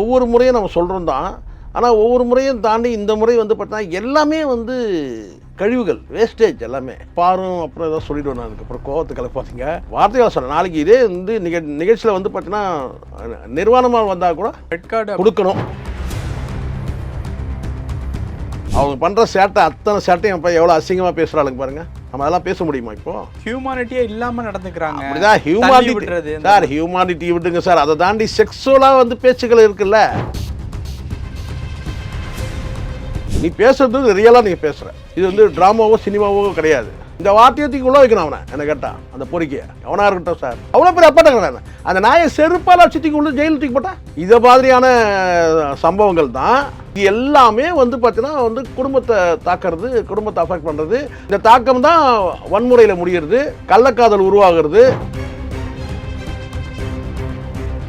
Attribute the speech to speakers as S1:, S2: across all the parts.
S1: ஒவ்வொரு முறையும் நம்ம சொல்கிறோம் தான் ஆனால் ஒவ்வொரு முறையும் தாண்டி இந்த முறை வந்து பார்த்தீங்கன்னா எல்லாமே வந்து கழிவுகள் வேஸ்டேஜ் எல்லாமே. பாரும் அப்புறம் ஏதோ சொல்லிடுவேன் நான் அதுக்கப்புறம். கோவத்தை கலப்பாதீங்க வார்த்தைகளை சொல்கிறேன் நாளைக்கு இதே வந்து நிக நிகழ்ச்சியில் வந்து பார்த்தீங்கன்னா நிர்வாணமாக வந்தால் கூட
S2: ரெட் கார்டு
S1: கொடுக்கணும். அவங்க பண்ணுற சேட்டை அத்தனை சேட்டையும் எவ்வளோ அசிங்கமாக பேசுகிறாளுங்க பாருங்க. நம்ம அதெல்லாம் பேச முடியுமா இப்போ?
S2: ஹியூமானிட்டியே இல்லாம நடந்துக்கிறாங்க.
S1: அப்படிதான் ஹியூமானிட்டி சார் ஹியூமானிட்டி விட்டுங்க சார். அதை தாண்டி செக்ஸுவலாக வந்து பேச்சுக்கள் இருக்குல்ல? நீ பேசுறது ரியலாக நீ பேசுற. இது வந்து ட்ராமாவோ சினிமாவோ கிடையாது. இந்த வார்த்தையை தூக்கி உள்ள வைக்கணும் அவனை என்ன கேட்டா. அந்த பொறிக்கைய. அவனா இருக்கட்டும் சார். அவ்வளோ பேர் அப்பாட்டாங்க அந்த நாயை செருப்பால் வச்சு தூக்கி உள்ள ஜெயில் தூக்கி போட்டா? இதை மாதிரியான சம்பவங்கள் தான் இது எல்லாமே வந்து பார்த்தீங்கன்னா வந்து குடும்பத்தை தாக்குறது குடும்பத்தை அஃபெக்ட் பண்ணுறது இந்த தாக்கம் தான் வன்முறையில் முடிகிறது கள்ளக்காதல் உருவாகிறது.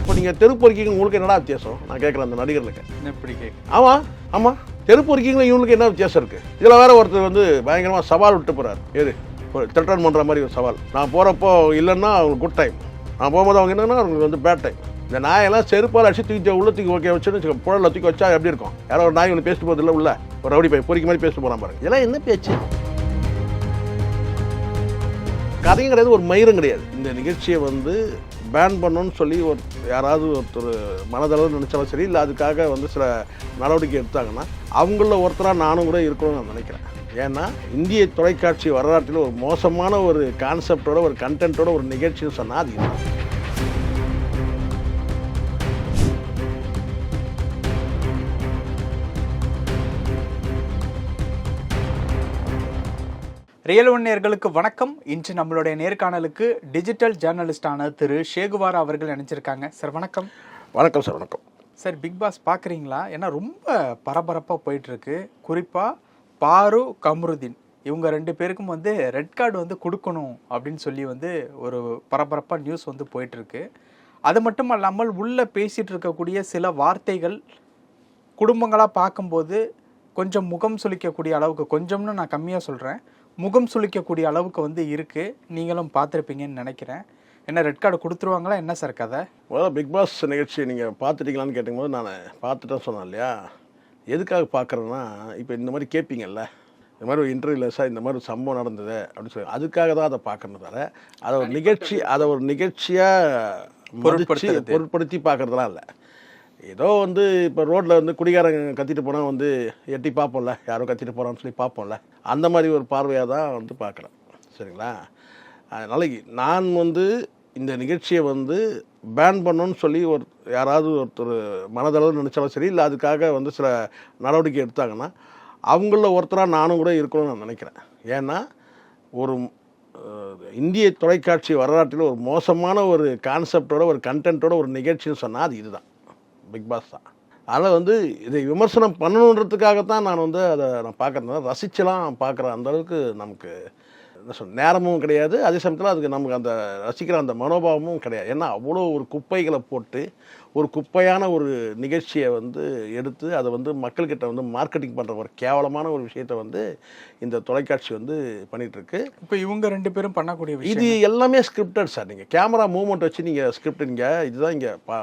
S1: இப்போ நீங்கள் தெருப்பொறிக்கிங்க உங்களுக்கு என்னடா வித்தியாசம்? நான் கேட்குறேன் அந்த நடிகர்களுக்கு.
S2: எப்படி கேக்கு
S1: ஆமாம் ஆமாம் தெருப்பொறிக்கிங்களும் இவங்களுக்கு என்ன வித்தியாசம் இருக்குது இதில் வேற ஒருத்தர் வந்து பயங்கரமாக சவால் விட்டு போகிறார் எது? ஒரு த்ரெட்டன் பண்ணுற மாதிரி ஒரு சவால். நான் போகிறப்போ இல்லைன்னா அவங்களுக்கு குட் டைம் நான் போகும்போது அவங்க என்னன்னா அவங்களுக்கு வந்து பேட் டைம் இந்த நாயெல்லாம் செருப்பால் அடிச்சு தூக்கி உள்ள தூக்கி ஓகே வச்சுன்னு புழல தூக்கி வச்சா எப்படி இருக்கும்? யாரோ ஒரு நாய் ஒன்று பேசிட்டு போதில்ல இல்லை உள்ள. ஒரு ரவுடி பை பொறிக்க மாதிரி பேசிட்டு போகிறான் பாருங்க. இதெல்லாம் என்ன பேச்சு? கதையும் கிடையாது ஒரு மயிரும் கிடையாது. இந்த நிகழ்ச்சியை வந்து பேன் பண்ணணும்னு சொல்லி ஒரு யாராவது ஒருத்தர் மனதளவு நினச்சாலும் சரி இல்லை அதுக்காக வந்து சில நடவடிக்கை எடுத்தாங்கன்னா அவங்கள ஒருத்தராக நானும் கூட இருக்கணும்னு நான் நினைக்கிறேன். ஏன்னா இந்திய தொலைக்காட்சி வரலாற்றில் ஒரு மோசமான ஒரு கான்செப்டோட ஒரு கண்டென்ட்டோட ஒரு நிகழ்ச்சின்னு சொன்னால் அது
S2: ரியல் ஒன் நேயர்களுக்கு வணக்கம். இன்று நம்மளுடைய நேர்காணலுக்கு டிஜிட்டல் ஜேர்னலிஸ்டான திரு ஷேகுவாரா அவர்கள் நினைச்சிருக்காங்க சார் வணக்கம்.
S1: வணக்கம் சார் வணக்கம்.
S2: சார் பிக் பாஸ் பார்க்குறீங்களா ஏன்னா ரொம்ப பரபரப்பாக போயிட்டு இருக்கு குறிப்பாக பாரு கம்ருதீன். இவங்க ரெண்டு பேருக்கும் வந்து ரெட் கார்டு வந்து கொடுக்கணும் அப்படின்னு சொல்லி வந்து ஒரு பரபரப்பாக நியூஸ் வந்து போயிட்டு இருக்கு அது மட்டும் அல்லாமல் உள்ள பேசிட்டு இருக்கக்கூடிய சில வார்த்தைகள் குடும்பங்களாக பார்க்கும்போது கொஞ்சம் முகம் சுளிக்கக்கூடிய அளவுக்கு கொஞ்சம்னு நான் கம்மியாக சொல்கிறேன் முகம் சுளிக்கக்கூடிய அளவுக்கு வந்து இருக்குது நீங்களும் பார்த்துருப்பீங்கன்னு நினைக்கிறேன். என்ன ரெட் கார்டு கொடுத்துருவாங்களா? என்ன சார் கதை?
S1: முதல்ல பிக் பாஸ் நிகழ்ச்சியை நீங்கள் பார்த்துட்டீங்களான்னு கேட்டும்போது நான் பார்த்துட்டேன் சொன்னேன் இல்லையா? எதுக்காக பார்க்குறேன்னா இப்போ இந்த மாதிரி கேட்பீங்கல்ல இந்த மாதிரி ஒரு இன்டர்வியூவில் சார் இந்த மாதிரி ஒரு சம்பவம் நடந்தது அப்படின்னு சொல்லி அதுக்காக தான் அதை பார்க்கணும் தவிர அதை ஒரு நிகழ்ச்சி அதை ஒரு நிகழ்ச்சியாக
S2: பொருட்படுத்துறது.
S1: பொருட்படுத்தி பார்க்குறதுலாம் இல்லை. ஏதோ வந்து இப்போ ரோட்டில் வந்து குடிகாரங்க கத்திட்டு போனால் வந்து எட்டி பார்ப்போம்ல யாரோ கத்திட்டு போகிறான்னு சொல்லி பார்ப்போம்ல. அந்த மாதிரி ஒரு பார்வையாக தான் வந்து பார்க்குறேன். சரிங்களா? அதனால் நான் வந்து இந்த நிகழ்ச்சியை வந்து பேன் பண்ணணும்னு சொல்லி ஒரு யாராவது ஒருத்தர் மனதளவு நினச்சாலும் சரி இல்லை அதுக்காக வந்து சில நடவடிக்கை எடுத்தாங்கன்னா அவங்கள ஒருத்தராக நானும் கூட இருக்கணும்னு நான் நினைக்கிறேன். ஏன்னா ஒரு இந்திய தொலைக்காட்சி வரலாற்றில் ஒரு மோசமான ஒரு கான்செப்டோட ஒரு கண்டென்ட்டோட ஒரு நிகழ்ச்சின்னு சொன்னால் அது இதுதான். பிக் பாஸ் தான் அதனால் வந்து இதை விமர்சனம் பண்ணணுன்றதுக்காகத்தான் நான் வந்து அதை நான் பார்க்குறேன். ரசிச்செல்லாம் பார்க்குற அந்த அளவுக்கு நமக்கு என்ன நேரமும் கிடையாது. அதே சமயத்தில் அதுக்கு நமக்கு அந்த ரசிக்கிற அந்த மனோபாவமும் கிடையாது. ஏன்னா அவ்வளோ ஒரு குப்பைகளை போட்டு ஒரு குப்பையான ஒரு நிகழ்ச்சியை வந்து எடுத்து அதை வந்து மக்கள்கிட்ட வந்து மார்க்கெட்டிங் பண்ணுற ஒரு கேவலமான ஒரு விஷயத்தை வந்து இந்த தொலைக்காட்சி வந்து பண்ணிட்டு இருக்கு
S2: இப்போ இவங்க ரெண்டு பேரும் பண்ணக்கூடிய விஷயம்
S1: இது எல்லாமே ஸ்கிரிப்டட் சார் நீங்கள் கேமரா மூவ்மெண்ட் வச்சு நீங்கள் ஸ்கிரிப்டுங்க இதுதான் இங்கே. பா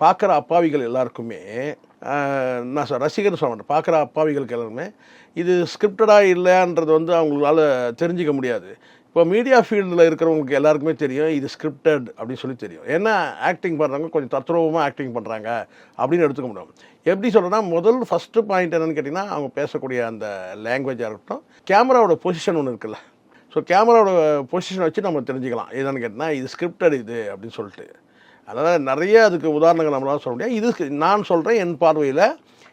S1: பார்க்குற அப்பாவிகள் எல்லாருக்குமே நான் சார் ரசிகர் சொல்ல மாட்டேன். பார்க்குற அப்பாவிகளுக்கு எல்லாருமே இது ஸ்கிரிப்டடாக இல்லைன்றது வந்து அவங்களால தெரிஞ்சிக்க முடியாது. இப்போ மீடியா ஃபீல்டில் இருக்கிறவங்களுக்கு எல்லாருக்குமே தெரியும் இது ஸ்கிரிப்டட் அப்படின்னு சொல்லி தெரியும். ஏன்னா ஆக்டிங் பண்ணுறவங்க கொஞ்சம் தத்ரூபமாக ஆக்டிங் பண்ணுறாங்க அப்படின்னு எடுத்துக்க முடியும். எப்படி சொல்கிறேன்னா முதல் ஃபஸ்ட்டு பாயிண்ட் என்னென்னு கேட்டிங்கன்னா அவங்க பேசக்கூடிய அந்த லாங்குவேஜாக இருக்கட்டும் கேமராவோட பொசிஷன் ஒன்று இருக்குல்ல. ஸோ கேமராவோட பொசிஷனை வச்சு நம்ம தெரிஞ்சுக்கலாம். என்னென்னு கேட்டிங்கன்னா இது ஸ்கிரிப்டட் இது அப்படின்னு சொல்லிட்டு. அதனால் நிறைய அதுக்கு உதாரணங்கள் நம்மளால் சொல்ல முடியாது இது நான் சொல்கிறேன் என் பார்வையில்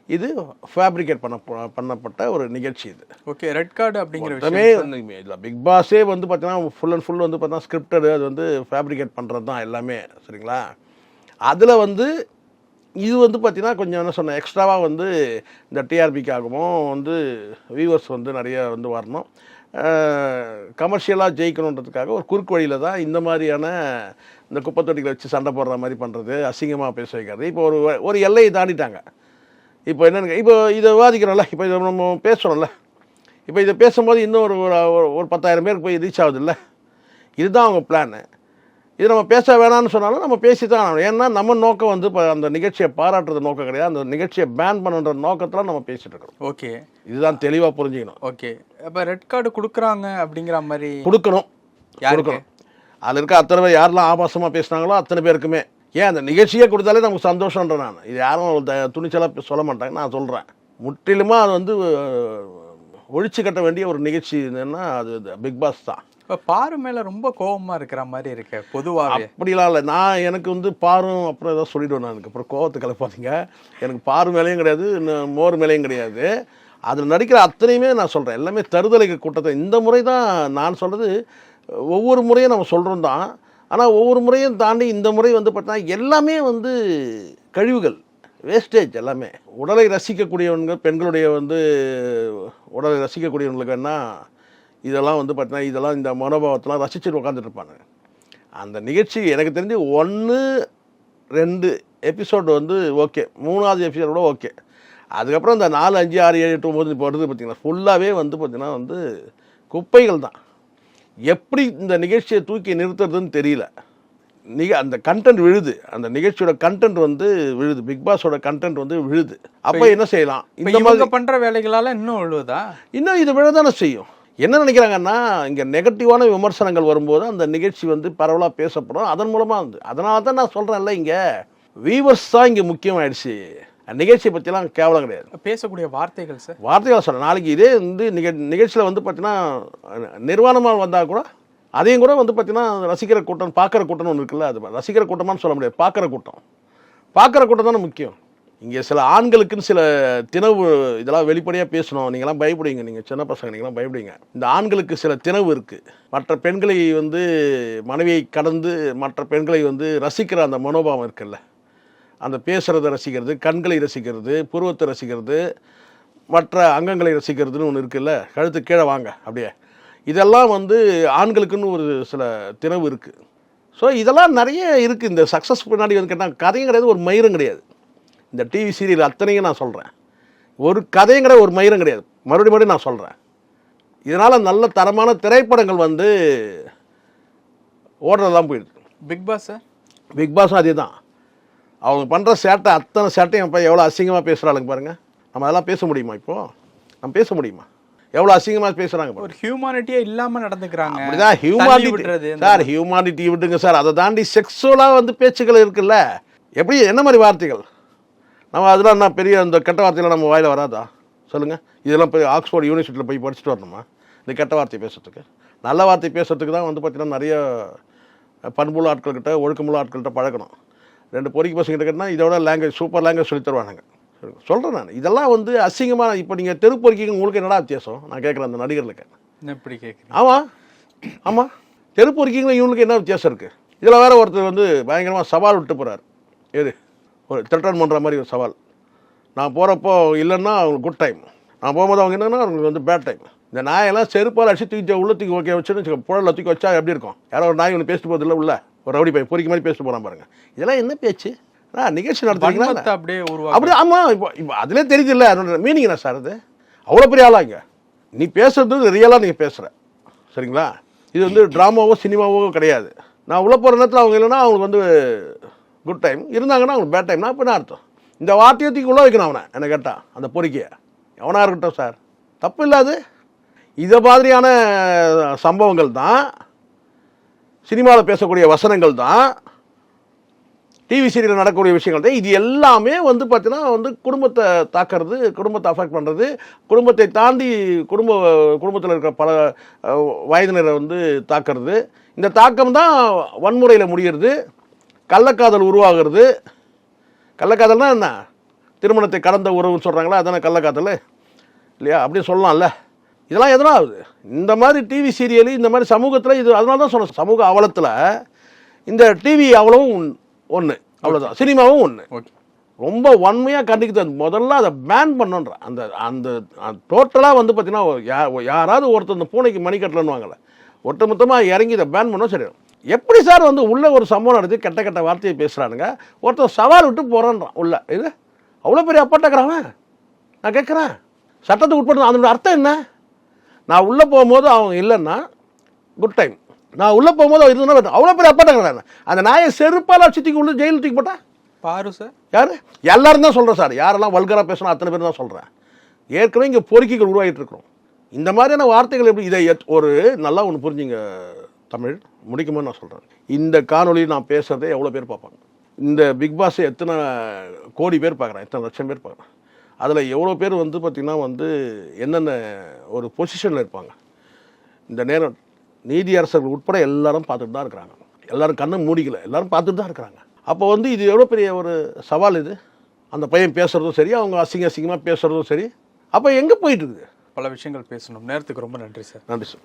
S1: இது ஃபேப்ரிகேட் பண்ண பண்ணப்பட்ட ஒரு நிகழ்ச்சி இது.
S2: ஓகே ரெட் கார்டு அப்படிங்கிற விஷயம்
S1: இல்லை பிக் பாஸே வந்து பார்த்தீங்கன்னா ஃபுல் அண்ட் ஃபுல் வந்து பார்த்தீங்கன்னா ஸ்கிரிப்டடு அது வந்து ஃபேப்ரிகேட் பண்ணுறது தான் எல்லாமே சரிங்களா? அதில் வந்து இது வந்து பார்த்தீங்கன்னா கொஞ்சம் என்ன சொன்ன எக்ஸ்ட்ராவாக வந்து இந்த டிஆர்பிக்காகவும் வந்து வியூவர்ஸ் வந்து நிறைய வந்து வரணும். கமர்ஷியலாக ஜெயிக்கணுன்றதுக்காக ஒரு குறுக்கு வழியில் தான் இந்த மாதிரியான இந்த குப்பத்தொட்டிகளை வச்சு சண்டை போடுற மாதிரி பண்ணுறது அசிங்கமாக பேச வைக்கிறது. இப்போ ஒரு ஒரு எல்லையை தாண்டிட்டாங்க. இப்போ என்னென்னு இப்போ இதை விவாதிக்கிறோம்ல இப்போ இதை நம்ம பேசுகிறோம்ல இப்போ இதை பேசும்போது இன்னும் ஒரு ஒரு- பத்தாயிரம் பேருக்கு போய் ரீச் ஆகுதுல்ல. இதுதான் அவங்க பிளானு இது நம்ம பேச வேணாம்னு சொன்னாலும் நம்ம பேசி தான் ஆகணும். ஏன்னா நம்ம நோக்கம் வந்து இப்போ அந்த நிகழ்ச்சியை பாராட்டுறது நோக்கம் கிடையாது. அந்த நிகழ்ச்சியை பேன் பண்ணுன்ற நோக்கத்தில் நம்ம பேசிட்டு இருக்கிறோம்
S2: ஓகே.
S1: இதுதான் தெளிவாக புரிஞ்சுக்கணும்.
S2: ஓகே. அப்ப ரெட் கார்டு கொடுக்குறாங்க அப்படிங்கிற மாதிரி
S1: கொடுக்கணும்? கொடுக்கணும். அதில் இருக்க அத்தனை பேர் யாரெல்லாம் ஆபாசமாக பேசுனாங்களோ அத்தனை பேருக்குமே. ஏன் அந்த நிகழ்ச்சியே கொடுத்தாலே நமக்கு சந்தோஷன்ற நான். இது யாரும் த- துணிச்சலா சொல்ல மாட்டாங்க நான் சொல்கிறேன் முற்றிலுமாக அது வந்து ஒழிச்சு கட்ட வேண்டிய ஒரு நிகழ்ச்சி என்னன்னா அது பிக் பாஸ் தான்.
S2: இப்ப பாரு மேல ரொம்ப கோவமா இருக்கிற மாதிரி இருக்கு பொதுவாவே.
S1: அப்படிலாம் இல்லை. நான் எனக்கு வந்து பாரும் அப்புறம் ஏதோ சொல்லிடுவேன் நான் எனக்கு அப்புறம் கோவத்தை கலப்பாதீங்க. எனக்கு பாரு மேலேயும் கிடையாது மோர் மேலேயும் கிடையாது. அதில் நடிக்கிற அத்தனையுமே நான் சொல்கிறேன் எல்லாமே தருதலைக்கு கூட்டத்தை. இந்த முறை தான் நான் சொல்கிறது ஒவ்வொரு முறையும் நம்ம சொல்கிறோம் தான். ஆனால் ஒவ்வொரு முறையும் தாண்டி இந்த முறை வந்து பார்த்தா எல்லாமே வந்து கழிவுகள் வேஸ்டேஜ் எல்லாமே. உடலை ரசிக்கக்கூடியவங்க பெண்களுடைய வந்து உடலை ரசிக்கக்கூடியவங்களுக்கு வேணால் இதெல்லாம் வந்து பார்த்தீங்கன்னா இதெல்லாம் இந்த மனோபாவத்தெல்லாம் ரசிச்சுட்டு உட்காந்துட்டு இருப்பாங்க. அந்த நிகழ்ச்சி எனக்கு தெரிஞ்சு ஒன்று ரெண்டு எபிசோடு வந்து ஓகே. மூணாவது எபிசோடு கூட ஓகே. அதுக்கப்புறம் இந்த நாலு அஞ்சு ஆறு ஏழு எட்டு ஒம்பது இப்போ வருது பார்த்திங்கன்னா ஃபுல்லாகவே வந்து பார்த்திங்கன்னா வந்து குப்பைகள் தான். எப்படி இந்த நிகழ்ச்சியை தூக்கி நிறுத்துறதுன்னு தெரியல. நிக அந்த கண்டென்ட் விழுது. அந்த நிகழ்ச்சியோட கண்டென்ட் வந்து விழுது. பிக் பாஸோட கண்டென்ட் வந்து விழுது. அப்போ என்ன செய்யலாம்? இந்த மாதிரி
S2: பண்ற வேலைகளால இன்னும் விழுவுதா
S1: இன்னும் இது விழதானே செய்யும். என்ன நினைக்கிறாங்கன்னா இங்கே நெகட்டிவான விமர்சனங்கள் வரும்போது அந்த நிகழ்ச்சி வந்து பரவலாக பேசப்படும். அதன் மூலமாக வந்து அதனால தான் நான் சொல்கிறேன்ல இங்கே. வீவர்ஸ் தான் இங்கே முக்கியமாயிடுச்சு. நிகழ்ச்சியை பற்றிலாம் கேவலம் கிடையாது.
S2: பேசக்கூடிய வார்த்தைகள் சார்.
S1: வார்த்தைகள் சொல்கிறேன் நாளைக்கு இதே வந்து நிக நிகழ்ச்சியில் வந்து பார்த்தீங்கன்னா நிர்வாணமாக வந்தால் கூட அதையும் கூட வந்து பார்த்தீங்கன்னா ரசிக்கிற கூட்டம் பார்க்குற கூட்டம்னு ஒன்று இருக்குல்ல அது ரசிக்கிற கூட்டமான்னு சொல்ல முடியாது பார்க்குற கூட்டம். பார்க்குற கூட்டம் தானே முக்கியம். இங்கே சில ஆண்களுக்குன்னு சில திணவு இதெல்லாம் வெளிப்படையாக பேசணும். நீங்களாம் பயப்படுவீங்க நீங்கள் சின்ன பசங்க நீங்களாம் பயப்படுவீங்க. இந்த ஆண்களுக்கு சில திணவு இருக்குது மற்ற பெண்களை வந்து மனைவியை கடந்து மற்ற பெண்களை வந்து ரசிக்கிற அந்த மனோபாவம் இருக்குல்ல. அந்த பேசுகிறத ரசிக்கிறது கண்களை ரசிக்கிறது புருவத்தை ரசிக்கிறது மற்ற அங்கங்களை ரசிக்கிறதுன்னு ஒன்று இருக்குல்ல? கழுத்து கீழே வாங்க அப்படியே. இதெல்லாம் வந்து ஆண்களுக்குன்னு ஒரு சில திறவு இருக்குது ஸோ இதெல்லாம் நிறைய இருக்குது இந்த சக்ஸஸ் பின்னாடி வந்து கேட்டால் கதையும் கிடையாது ஒரு மயிரும் கிடையாது. இந்த டிவி சீரியல் அத்தனையும் நான் சொல்கிறேன் ஒரு கதையும் கிடையாது ஒரு மயிரும் கிடையாது. மறுபடியும் மறுபடியும் நான் சொல்கிறேன் இதனால் நல்ல தரமான திரைப்படங்கள் வந்து ஓடுறதெல்லாம் போயிடுது.
S2: Big Boss sir?
S1: பிக் பாஸும் அதே தான் அவங்க பண்ணுற சேட்டை அத்தனை சேட்டையும் இப்போ எவ்வளோ அசிங்கமாக பேசுகிறாளுங்க பாருங்கள் நம்ம அதெல்லாம் பேச முடியுமா இப்போது நம்ம பேச முடியுமா? எவ்வளோ அசிங்கமாக பேசுகிறாங்க
S2: ஒரு ஹியூமானிட்டியே இல்லாம நடந்துக்கிறாங்க.
S1: அப்படிதான் ஹியூமானிட்டி சார் ஹியூமானிட்டி விட்டுங்க சார். அதை தாண்டி செக்ஸுவலாக வந்து பேச்சுக்கள் இருக்குல்ல. எப்படி என்ன மாதிரி வார்த்தைகள்? நம்ம அதெல்லாம் என்ன பெரிய இந்த கெட்ட வார்த்தைகள் நம்ம வாயில வராதா? சொல்லுங்கள் இதெல்லாம் போய் ஆக்ஸ்போர்ட் யூனிவர்சிட்டியில் போய் படிச்சுட்டு வரணுமா? இந்த கெட்ட வார்த்தை பேசுறதுக்கு. நல்ல வார்த்தை பேசுறதுக்கு தான் வந்து பார்த்தீங்கன்னா நிறைய பண்புள்ள ஆட்கள்கிட்ட ஒழுக்கமுள்ள ஆட்கள்கிட்ட பழகணும். ரெண்டு பொறிக்கு பசங்கிட்ட கேட்டால் இதோட லாங்குவேஜ் சூப்பர் லாங்குவேஜ் சொல்லி தருவானுங்க. சொல்கிறேன் நான். இதெல்லாம் வந்து அசிங்கமான இப்போ நீங்கள் தெரு பொறிக்கிங்க உங்களுக்கு என்னடா வித்தியாசம்? நான் கேட்குறேன் அந்த நடிகர்களுக்கு
S2: என்ன இப்படி கேக்குறீங்க
S1: ஆமாம் ஆமாம் தெருப்பு இருக்கீங்களா இவனுக்கு என்ன வித்தியாசம் இருக்குது இதில் வேற ஒருத்தர் வந்து பயங்கரமாக சவால் விட்டு போகிறார் எது? ஒரு த்ரெட்டன் பண்ணுற மாதிரி ஒரு சவால். நான் போகிறப்போ இல்லைன்னா அவங்களுக்கு குட் டைம் நான் போகும்போது அவங்க என்னன்னா அவங்களுக்கு வந்து பேட் டைம் இந்த நாயெல்லாம் செருப்பால் அடிச்சு தூக்கி உள்ள தூக்கி ஓகே வச்சுன்னு புழல தூக்கி வச்சா எப்படி இருக்கும்? யாரோ ஒரு நாய் ஒன்று பேசிட்டு போதில்ல உள்ள. ஒரு ரவுடி பை பொறிக்க மாதிரி பேசிட்டு போகிறான் பாருங்க. இதெல்லாம் என்ன பேச்சு? ஆ நிகழ்ச்சி நடத்துறீங்களா?
S2: அப்படியே
S1: அப்படி ஆமாம் இப்போ இப்போ அதிலே தெரியுதுல்ல அதோட மீனிங் என்ன சார் அது? அவ்வளோ பெரிய ஆளாங்க நீ பேசுறது ரியலாக நீங்கள் பேசுகிற சரிங்களா? இது வந்து ட்ராமாவோ சினிமாவோ கிடையாது. நான் உள்ளே போகிற நேரத்தில் அவங்க இல்லைன்னா அவங்களுக்கு வந்து குட் டைம் இருந்தாங்கன்னா அவங்களுக்கு பேட் டைம் நான் இப்போ என்ன அர்த்தம்? இந்த வார்த்தையை தூக்கி உள்ள வைக்கணும் அவனை என்ன கேட்டால் அந்த பொறிக்கையை எவனாக இருக்கட்டும் சார் தப்பு இல்லாது இதை மாதிரியான சம்பவங்கள் தான் சினிமாவில் பேசக்கூடிய வசனங்கள் தான் டிவி சீரியல் நடக்கக்கூடிய விஷயங்கள் தான். இது எல்லாமே வந்து பார்த்தீங்கன்னா வந்து குடும்பத்தை தாக்குறது குடும்பத்தை அஃபெக்ட் பண்ணுறது குடும்பத்தை தாண்டி குடும்ப குடும்பத்தில் இருக்கிற பல வயதினரை வந்து தாக்குறது. இந்த தாக்கம் தான் வன்முறையில் முடிகிறது கள்ளக்காதல் உருவாகிறது. கள்ளக்காதல்னா என்ன? திருமணத்தை கடந்த உறவுன்னு சொல்கிறாங்களா அதானே கள்ளக்காதல்? இல்லையா? அப்படி சொல்லலாம்ல. இதெல்லாம் எதனா ஆகுது? இந்த மாதிரி டிவி சீரியல் இந்த மாதிரி சமூகத்தில் இது அதனால தான் சொன்னேன் சமூக அவலத்தில் இந்த டிவி அவ்வளவும் ஒன்று அவ்வளோதான் சினிமாவும் ஒன்று
S2: ஓகே
S1: ரொம்ப வன்மையாக கண்டிக்கிறது முதல்ல அதை பேன் பண்ணுன்ற. அந்த அந்த டோட்டலாக வந்து பார்த்தீங்கன்னா யாராவது ஒருத்தர் இந்த பூனைக்கு மணிக்கட்டலன்னுவாங்கல்ல. ஒட்டுமொத்தமாக இறங்கி இதை பேன் பண்ணால் சரி. எப்படி சார் வந்து உள்ள ஒரு சம்பவம் நடத்தி கெட்ட கெட்ட வார்த்தையை பேசுகிறானுங்க ஒருத்தர் சவால் விட்டு போகிறான்றான் உள்ள. இது? அவ்வளோ பெரிய அப்பாட்டக்கிறான் நான் கேட்குறேன். சட்டத்துக்கு உட்பட்டு அதனோட அர்த்தம் என்ன? நான் உள்ளே போகும்போது அவங்க இல்லைன்னா குட் டைம் நான் உள்ளே போகும்போது அவர் இருந்தால் அவ்வளோ பேர் அப்பாட்டாங்க அந்த நாயை செருப்பால் சுற்றிக்கு உள்ள ஜெயில் தூக்கி போட்டா?
S2: பாரு சார்.
S1: யார்? எல்லாரும் தான் சொல்கிறேன் சார். யாரெல்லாம் வல்கராக பேசணும் அத்தனை பேர் தான் சொல்கிறேன் ஏற்கனவே இங்கே பொறுக்கிகள் உருவாகிட்டு இருக்கிறோம். இந்த மாதிரியான வார்த்தைகள் எப்படி இதை எத்- ஒரு நல்லா ஒன்று புரிஞ்சுங்க தமிழ். முடிக்கும்போது நான் சொல்கிறேன் இந்த காணொளி நான் பேசுகிறதே எவ்வளோ பேர் பார்ப்பாங்க? இந்த பிக் பாஸ் எத்தனை கோடி பேர் பார்க்குறேன் எத்தனை லட்சம் பேர் பார்க்குறேன் அதில் எவ்வளோ பேர் வந்து பார்த்திங்கன்னா வந்து என்னென்ன ஒரு பொசிஷனில் இருப்பாங்க. இந்த நேரம் நீதியரசர்கள் உட்பட எல்லாரும் பார்த்துட்டு தான் இருக்கிறாங்க. எல்லாரும் கண்ணை மூடிக்கல. எல்லாரும் பார்த்துட்டு தான் இருக்கிறாங்க. அப்போ வந்து இது எவ்வளோ பெரிய ஒரு சவால் இது? அந்த பையன் பேசுகிறதும் சரி அவங்க அசிங்க அசிங்கமாக பேசுகிறதும் சரி. அப்போ எங்கே போயிட்டு இருக்குது?
S2: பல விஷயங்கள் பேசணும். நேரத்துக்கு ரொம்ப நன்றி சார்.
S1: நன்றி சார்.